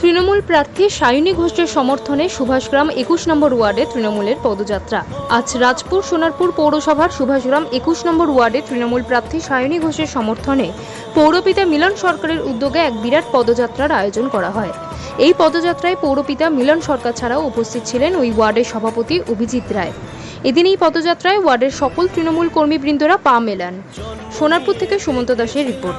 তৃণমূল প্রার্থী সায়নী ঘোষের সমর্থনে সুভাষগ্রাম একুশ নম্বর ওয়ার্ডে তৃণমূলের পদযাত্রা। আজ রাজপুর সোনারপুর পৌরসভার সুভাষগ্রাম একুশ নম্বর ওয়ার্ডে তৃণমূল প্রার্থী সায়নী ঘোষের সমর্থনে পৌরপিতা মিলন সরকারের উদ্যোগে এক বিরাট পদযাত্রার আয়োজন করা হয়। এই পদযাত্রায় পৌরপিতা মিলন সরকার ছাড়াও উপস্থিত ছিলেন ওই ওয়ার্ডের সভাপতি অভিজিৎ রায়। এদিন এই পদযাত্রায় ওয়ার্ডের সকল তৃণমূল কর্মীবৃন্দরা পা মেলান। সোনারপুর থেকে সুমন্ত দাসের রিপোর্ট।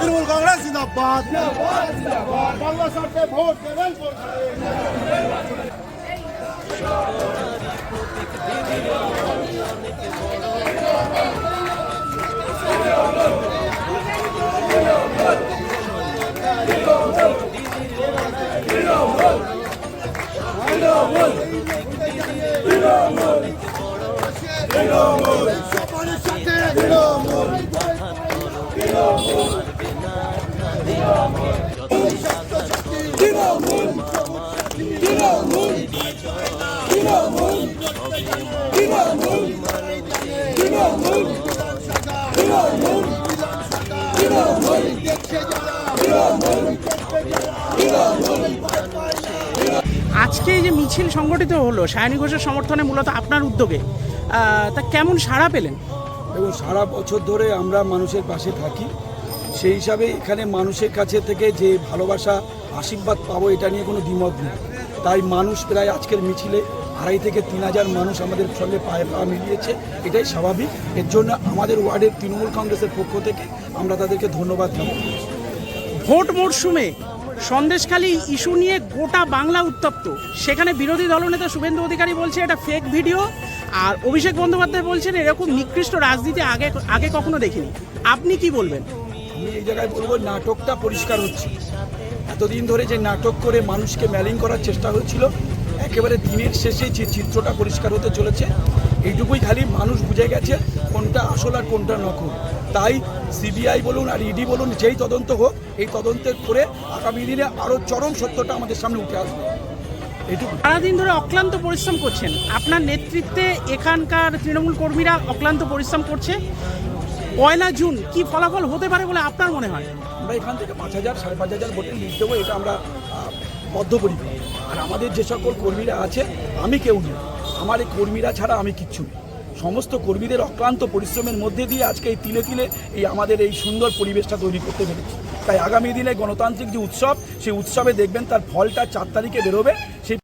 তৃণমূল কংগ্রেস জিন্দাবাদ বাংলা সরকার ভোট দেবেন ভোট দেবেন। তৃণমূল তৃণমূল তৃণমূল আজকে এই যে মিছিল সংগঠিত হলো সায়নী ঘোষের সমর্থনে মূলত আপনার উদ্যোগে তা কেমন সাড়া পেলেন? এবং সারা বছর ধরে আমরা মানুষের পাশে থাকি। সেই হিসাবে এখানে মানুষের কাছে থেকে যে ভালোবাসা আশীর্বাদ পাবো এটা নিয়ে কোনো দ্বিমত নেই। তাই মানুষ প্রায় আজকের মিছিলে আড়াই থেকে তিন হাজার মানুষ আমাদের সঙ্গে পায়ে পা মিলিয়েছে। এটাই স্বাভাবিক। এর জন্য আমাদের ওয়ার্ডের তৃণমূল কংগ্রেসের পক্ষ থেকে আমরা তাদেরকে ধন্যবাদ জানাব ভোট মরশুমে সন্দেশখালী ইস্যু নিয়ে গোটা বাংলা উত্তপ্ত। সেখানে বিরোধী দলনেতা শুভেন্দু অধিকারী বলছে, এটা ফেক ভিডিও আর অভিষেক বন্দ্যোপাধ্যায় বলছেন, এরকম নিকৃষ্ট রাজনীতি আগে আগে কখনো দেখিনি। আপনি কি বলবেন? আমি এই জায়গায় বলব, নাটকটা পরিষ্কার হচ্ছে। এতদিন ধরে যে নাটক করে মানুষকে ম্যালিং করার চেষ্টা হয়েছিল একেবারে দিনের শেষে যে চিত্রটা পরিষ্কার হতে চলেছে এইটুকুই খালি মানুষ বুঝে গেছে কোনটা আসল আর কোনটা নকল। তাই সিবিআই বলুন আর ইডি বলুন যেই তদন্ত হোক এই তদন্তের করে আগামী দিনে আরও চরম সত্যটা আমাদের সামনে উঠে আসবে। এইটুকু সারাদিন ধরে অক্লান্ত পরিশ্রম করছেন। আপনার নেতৃত্বে এখানকার তৃণমূল কর্মীরা অক্লান্ত পরিশ্রম করছে। পয়লা জুন কি ফলাফল হতে পারে বলে আপনার মনে হয়? আমরা এখান থেকে পাঁচ হাজার সাড়ে পাঁচ হাজার ভোটে লিড দেবো এটা আমরা আহ, বদ্ধপরিকর। আর আমাদের যে সকল কর্মীরা আছে আমি কেউ নেই। আমার এই কর্মীরা ছাড়া আমি কিচ্ছু নেই। সমস্ত কর্মীদের অক্লান্ত পরিশ্রমের মধ্যে দিয়ে আজকে এই তিলে তিলে এই আমাদের এই সুন্দর পরিবেশটা তৈরি করতে পেরেছি। তাই আগামী দিনে গণতান্ত্রিক যে উৎসব, সেই উৎসবে দেখবেন তার ফলটা চার তারিখে বেরোবে। সেই